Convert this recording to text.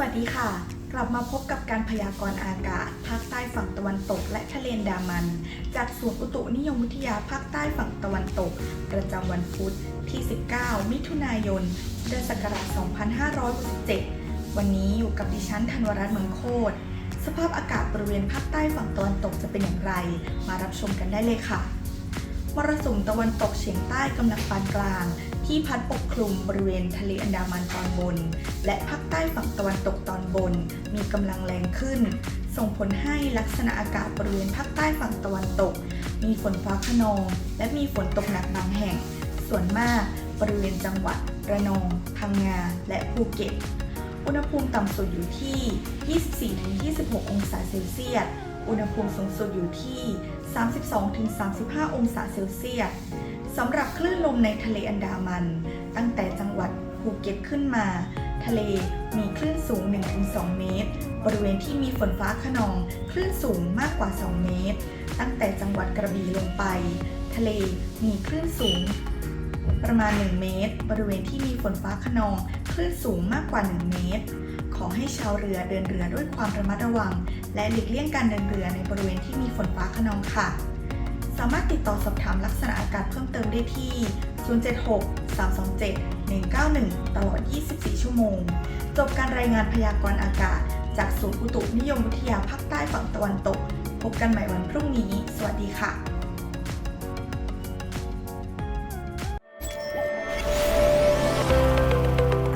วัสดีค่ะ กลับมาพบกับการพยากรณ์อากาศ ภาคใต้ฝั่งตะวันตก และทะเลนดามัน จากศูนย์อุตุนิยมวิทยาภาคใต้ฝั่งตะวันตก ประจำวันพุธที่ 19 มิถุนายนพุทธศักราช2567 วันนี้อยู่กับดิฉันธันวรัตน์เมืองโคตรสภาพอากาศบริเวณภาคใต้ฝั่งตะวันตกจะเป็นอย่างไร มารับชมกันได้เลยค่ะ มรสุมตะวันตกเฉียงใต้กำลังปานกลาง ที่พัดปกคลุมบริเวณทะเลอันดามันตอนบน และภาคใต้ฝั่งตะวันตกตอนบน มีกำลังแรงขึ้น ส่งผลให้ลักษณะอากาศบริเวณภาคใต้ฝั่งตะวันตก มีฝนฟ้าขนอง และมีฝนตกหนักบางแห่ง ส่วนมากบริเวณจังหวัดระนอง พังงา และภูเก็ต อุณหภูมิต่ำสุดอยู่ที่ 24-26 องศาเซลเซียส อุณหภูมิสูงสุดอยู่ที่ 32-35 องศาเซลเซียสสำหรับคลื่นลมในทะเลอันดามัน ตั้งแต่จังหวัดภูเก็ตขึ้นมา ทะเลมีคลื่นสูง 1-2 เมตร บริเวณที่มีฝนฟ้าขนองคลื่นสูงมากกว่า 2 เมตร ตั้งแต่จังหวัดกระบี่ลงไป ทะเลมีคลื่นสูง ประมาณ 1 เมตร บริเวณที่มีฝนฟ้าขนองคลื่นสูงมากกว่า 1 เมตร ขอให้ชาวเรือเดินเรือด้วยความระมัดระวัง และหลีกเลี่ยงการเดินเรือในบริเวณที่มีฝนฟ้าขนองค่ะ สามารถติดต่อสอบถามลักษณะอากาศเพิ่มเติมได้ที่ 076 327 191 ตลอด 24 ชั่วโมง จบการรายงานพยากรณ์อากาศ จากศูนย์อุตุนิยมวิทยาภาคใต้ฝั่งตะวันตก พบกันใหม่วันพรุ่งนี้ สวัสดีค่ะ